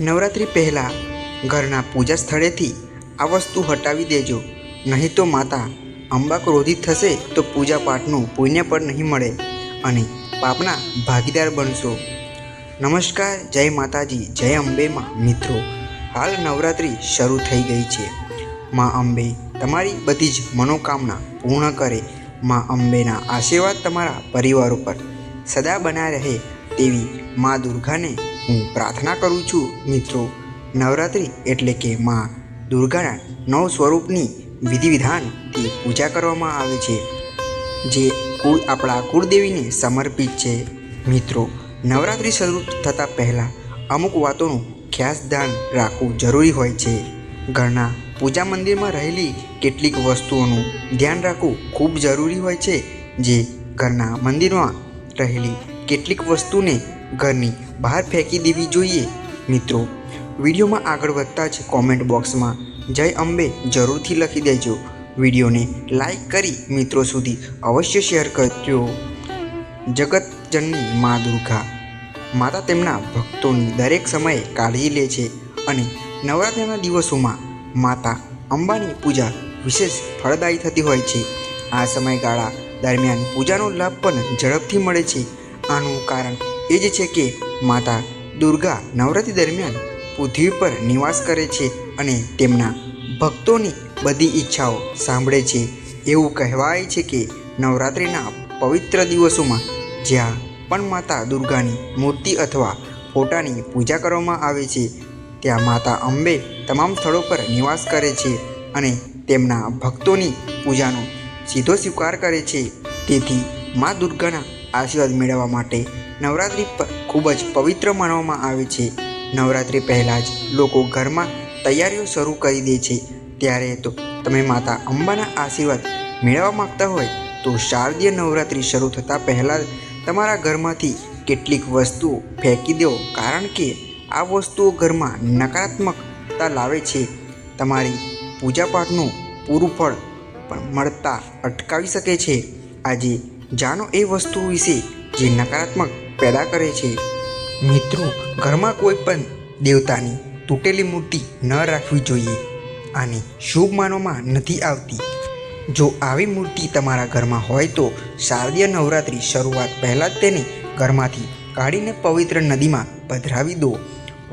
નવરાત્રિ પહેલાં ઘરના પૂજા સ્થળેથી આ વસ્તુ હટાવી દેજો. નહીં તો માતા અંબા ક્રોધિત થશે તો પૂજા પાઠનું પુણ્ય પણ નહીં મળે અને પાપના ભાગીદાર બનશો. નમસ્કાર, જય માતાજી, જય અંબેમાં. મિત્રો, હાલ નવરાત્રિ શરૂ થઈ ગઈ છે. માં અંબે તમારી બધી જ મનોકામના પૂર્ણ કરે. માં અંબેના આશીર્વાદ તમારા પરિવાર ઉપર સદા બના રહે તેવી માં દુર્ગાને હું પ્રાર્થના કરું છું, મિત્રો. નવરાત્રિ એટલે કે માં દુર્ગાના નવ સ્વરૂપની વિધિ વિધાનથી પૂજા કરવામાં આવે છે, જે કુળ આપણા કુળદેવીને સમર્પિત છે. મિત્રો, નવરાત્રિ શરૂ થતાં પહેલાં અમુક વાતોનું ખાસ ધ્યાન રાખવું જરૂરી હોય છે. ઘરના પૂજા મંદિરમાં રહેલી કેટલીક વસ્તુઓનું ધ્યાન રાખવું ખૂબ જરૂરી હોય છે, જે ઘરના મંદિરમાં રહેલી કેટલીક વસ્તુને ઘરની બહાર ફેંકી દેવી જોઈએ. મિત્રો, વિડીયોમાં આગળ વધતા જ કોમેન્ટ બોક્સમાં જય અંબે જરૂરથી લખી દેજો. વિડીયોને લાઈક કરી મિત્રો સુધી અવશ્ય શેર કરજો. જગતજનની મા દુર્ગા. માતા તેમના ભક્તોની દરેક સમયે કાળજી લે છે અને નવરાત્રિના દિવસોમાં માતા અંબાની પૂજા વિશેષ ફળદાયી થતી હોય છે. આ સમયગાળા દરમિયાન પૂજાનો લાભ પણ ઝડપથી મળે છે. આનું કારણ એ જ છે કે માતા દુર્ગા નવરાત્રિ દરમિયાન પૃથ્વી પર નિવાસ કરે છે અને તેમના ભક્તોની બધી ઈચ્છાઓ સાંભળે છે. એવું કહેવાય છે કે નવરાત્રિના પવિત્ર દિવસોમાં જ્યાં પણ માતા દુર્ગાની મૂર્તિ અથવા ફોટાની પૂજા કરવામાં આવે છે, ત્યાં માતા અંબે તમામ સ્થળો પર નિવાસ કરે છે અને તેમના ભક્તોની પૂજાનો સીધો સ્વીકાર કરે છે. તેથી મા દુર્ગાના આશીર્વાદ મેળવવા માટે નવરાત્રિ ખૂબ જ પવિત્ર માનવામાં આવે છે. નવરાત્રિ પહેલાં જ લોકો ઘરમાં તૈયારીઓ શરૂ કરી દે છે. ત્યારે તો તમે માતા અંબાના આશીર્વાદ મેળવવા માંગતા હોય તો શારદીય નવરાત્રિ શરૂ થતાં પહેલાં તમારા ઘરમાંથી કેટલીક વસ્તુઓ ફેંકી દો. કારણ કે આ વસ્તુઓ ઘરમાં નકારાત્મકતા લાવે છે. તમારી પૂજાપાઠનું પૂરું ફળ પણ મળતા અટકાવી શકે છે. આજે જાણો એ વસ્તુ વિશે જે નકારાત્મક પેદા કરે છે. મિત્રો, ઘરમાં કોઈ પણ દેવતાની તૂટેલી મૂર્તિ ન રાખવી જોઈએ આને શુભ માનવામાં નથી આવતી. જો આવી મૂર્તિ તમારા ઘરમાં હોય તો શારદીય નવરાત્રિ શરૂઆત પહેલાં જ તેને ઘરમાંથી કાઢીને પવિત્ર નદીમાં પધરાવી દો.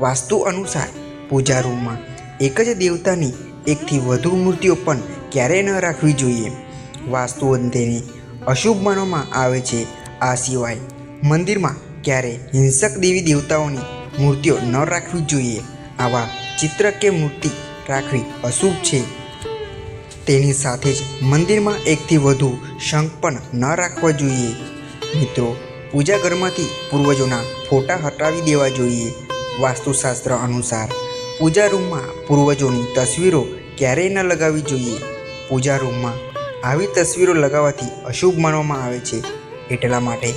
વાસ્તુ અનુસાર, પૂજા રૂમમાં એક જ દેવતાની એકથી વધુ મૂર્તિઓ પણ ક્યારેય ન રાખવી જોઈએ. વાસ્તુ તેને અશુભ માનવામાં આવે છે. આ સિવાય મંદિરમાં ક્યારે હિંસક દેવી દેવતાઓની મૂર્તિઓ ન રાખવી જોઈએ, આવા ચિત્ર કે મૂર્તિ રાખવી અશુભ છે. તેની સાથે જ મંદિરમાં એકથી વધુ શંખ પણ ન રાખવા જોઈએ. મિત્રો, પૂજા ઘરમાંથી પૂર્વજોના ફોટા હટાવી દેવા જોઈએ. વાસ્તુશાસ્ત્ર અનુસાર પૂજા રૂમમાં પૂર્વજોની તસવીરો ક્યારેય ન લગાવવી જોઈએ. પૂજા રૂમમાં આવી તસવીરો લગાવવાથી અશુભ માનવામાં આવે છે. એટલા માટે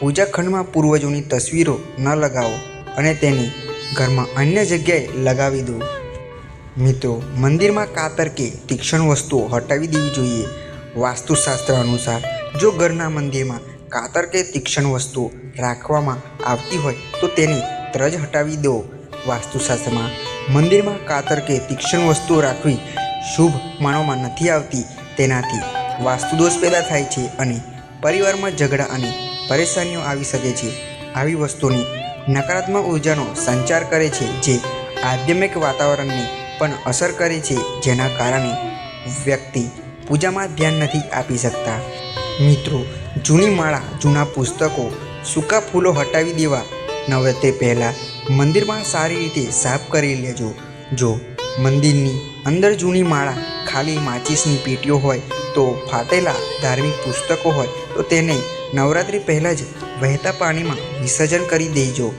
પૂજા ખંડમાં પૂર્વજોની તસવીરો ન લગાવો અને તેની ઘરમાં અન્ય જગ્યાએ લગાવી દો. મિત્રો, મંદિરમાં કાતર કે તીક્ષ્ણ વસ્તુઓ હટાવી દેવી જોઈએ. વાસ્તુશાસ્ત્ર અનુસાર, જો ઘરના મંદિરમાં કાતર કે તીક્ષ્ણ વસ્તુઓ રાખવામાં આવતી હોય, તો તેને તરજ હટાવી દો. વાસ્તુશાસ્ત્રમાં મંદિરમાં કાતર કે તીક્ષ્ણ વસ્તુઓ રાખવી શુભ માનવામાં નથી આવતી. તેનાથી વાસ્તુદોષ પેદા થાય છે અને પરિવારમાં ઝઘડા અને પરેશાનીઓ આવી શકે છે. આવી વસ્તુની નકારાત્મક ઉર્જાનો સંચાર કરે છે જે આધ્યાત્મિક વાતાવરણને પણ અસર કરે છે, જેના કારણે વ્યક્તિ પૂજામાં ધ્યાન નથી આપી શકતા. મિત્રો, જૂની માળા, જૂના પુસ્તકો, સૂકા ફૂલો હટાવી દેવા. નવરાત્રિ પહેલાં મંદિરમાં સારી રીતે સાફ કરી લેજો. જો મંદિરની અંદર જૂની માળા ખાલી માચિસની પેટીઓ હોય તો ફાટેલા ધાર્મિક પુસ્તકો હોય તો તેને નવરાત્રિ પહેલાં જ વહેતા પાણીમાં વિસર્જન કરી દેજો.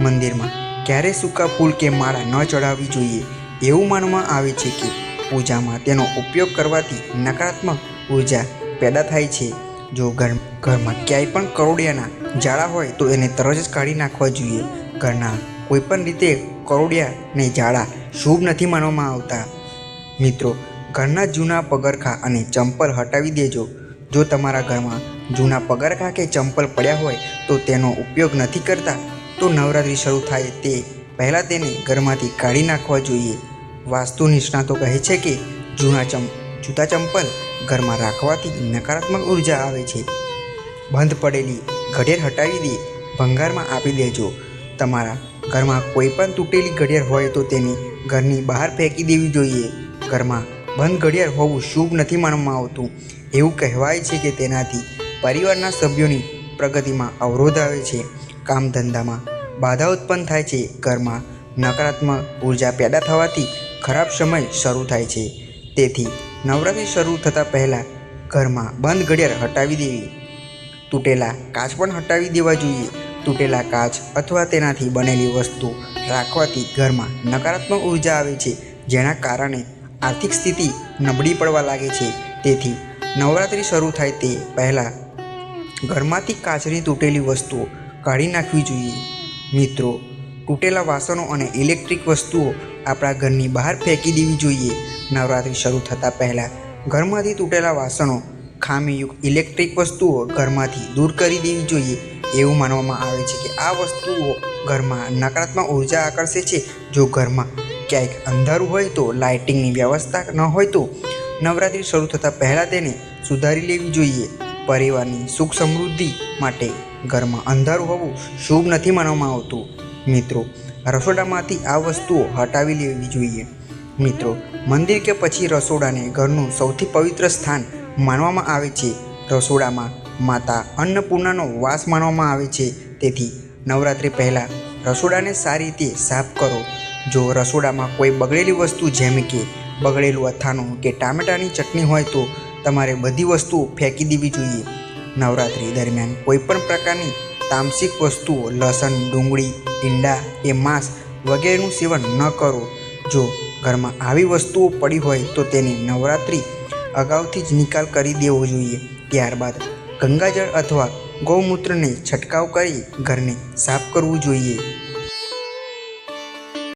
મંદિરમાં ક્યારે સૂકા ફૂલ કે માળા ન ચડાવવી જોઈએ એવું માનવામાં આવે છે કે પૂજામાં તેનો ઉપયોગ કરવાથી નકારાત્મક ઊર્જા પેદા થાય છે. જો ઘર, ઘરમાં ક્યાંય પણ કરોડિયાના જાળા હોય તો એને તરત જ કાઢી નાખવા જોઈએ. ઘરના કોઈપણ રીતે કરોડિયાને જાળા શુભ નથી માનવામાં આવતા. મિત્રો ઘરના જૂના પગરખા અને ચંપલ હટાવી દેજો. જો તમારા ઘરમાં જૂના પગરખા કે ચંપલ પડ્યા હોય, તો તેનો ઉપયોગ નથી કરતા. તો નવરાત્રિ શરૂ થાય તે પહેલાં તેને ઘરમાંથી કાઢી નાખવા જોઈએ. વાસ્તુ નિષ્ણાતો કહે છે કે, જૂના ચમ, જૂતા ચંપલ ઘરમાં રાખવાથી નકારાત્મક ઊર્જા આવે છે. બંધ પડેલી ઘડિયાળ હટાવી દે, ભંગારમાં આપી દેજો. તમારા ઘરમાં કોઈ પણ તૂટેલી ઘડિયાળ હોય તો તેને ઘરની બહાર ફેંકી દેવી જોઈએ. ઘરમાં બંધ ઘડિયાળ હોવું શુભ નથી માનવામાં આવતું. એવું કહેવાય છે કે તેનાથી પરિવારના સભ્યોની પ્રગતિમાં અવરોધ આવે છે. કામ ધંધામાં બાધા ઉત્પન્ન થાય છે. ઘરમાં નકારાત્મક ઊર્જા પેદા થવાથી ખરાબ સમય શરૂ થાય છે. તેથી નવરાત્રિ શરૂ થતાં પહેલાં ઘરમાં બંધ ઘડિયાળ હટાવી દેવી. તૂટેલા કાચ પણ હટાવી દેવા જોઈએ. તૂટેલા કાચ અથવા તેનાથી બનેલી વસ્તુ રાખવાથી ઘરમાં નકારાત્મક ઊર્જા આવે છે. જેના કારણે આર્થિક સ્થિતિ નબળી પડવા લાગે છે. તેથી નવરાત્રિ શરૂ થાય તે પહેલાં ઘરમાંથી કાચની તૂટેલી વસ્તુઓ કાઢી નાખવી જોઈએ. મિત્રો, તૂટેલા વાસણો અને ઇલેક્ટ્રિક વસ્તુઓ આપણા ઘરની બહાર ફેંકી દેવી જોઈએ. નવરાત્રિ શરૂ થતાં પહેલાં ઘરમાંથી તૂટેલા વાસણો, ખામીયુક્ત ઇલેક્ટ્રિક વસ્તુઓ ઘરમાંથી દૂર કરી દેવી જોઈએ. એવું માનવામાં આવે છે કે આ વસ્તુઓ ઘરમાં નકારાત્મક ઊર્જા આકર્ષે છે. જો ઘરમાં ક્યાંક અંધારું હોય તો લાઇટિંગની વ્યવસ્થા ન હોય તો નવરાત્રિ શરૂ થતાં પહેલાં તેને સુધારી લેવી જોઈએ. પરિવારની સુખ સમૃદ્ધિ માટે ઘરમાં અંધારું હોવું શુભ નથી માનવામાં આવતું. મિત્રો, રસોડામાંથી આ વસ્તુઓ હટાવી લેવી જોઈએ. મિત્રો, મંદિર કે પછી રસોડાને ઘરનું સૌથી પવિત્ર સ્થાન માનવામાં આવે છે. રસોડામાં માતા અન્નપૂર્ણાનો વાસ માનવામાં આવે છે. તેથી નવરાત્રિ પહેલાં રસોડાને સારી રીતે સાફ કરો. જો રસોડામાં કોઈ બગડેલી વસ્તુ જેમ કે બગડેલું અથાણું કે ટામેટાની ચટણી હોય તો તમારે બધી વસ્તુઓ ફેંકી દેવી જોઈએ. નવરાત્રિ દરમિયાન કોઈપણ પ્રકારની તામસિક વસ્તુઓ, લસણ, ડુંગળી, ઈંડા કે માંસ વગેરેનું સેવન ન કરો. જો ઘરમાં આવી વસ્તુઓ પડી હોય તો તેની નવરાત્રિ અગાઉથી જ નિકાલ કરી દેવો જોઈએ. ત્યારબાદ ગંગાજળ અથવા ગૌમૂત્રને છંટકાવ કરી ઘરને સાફ કરવું જોઈએ.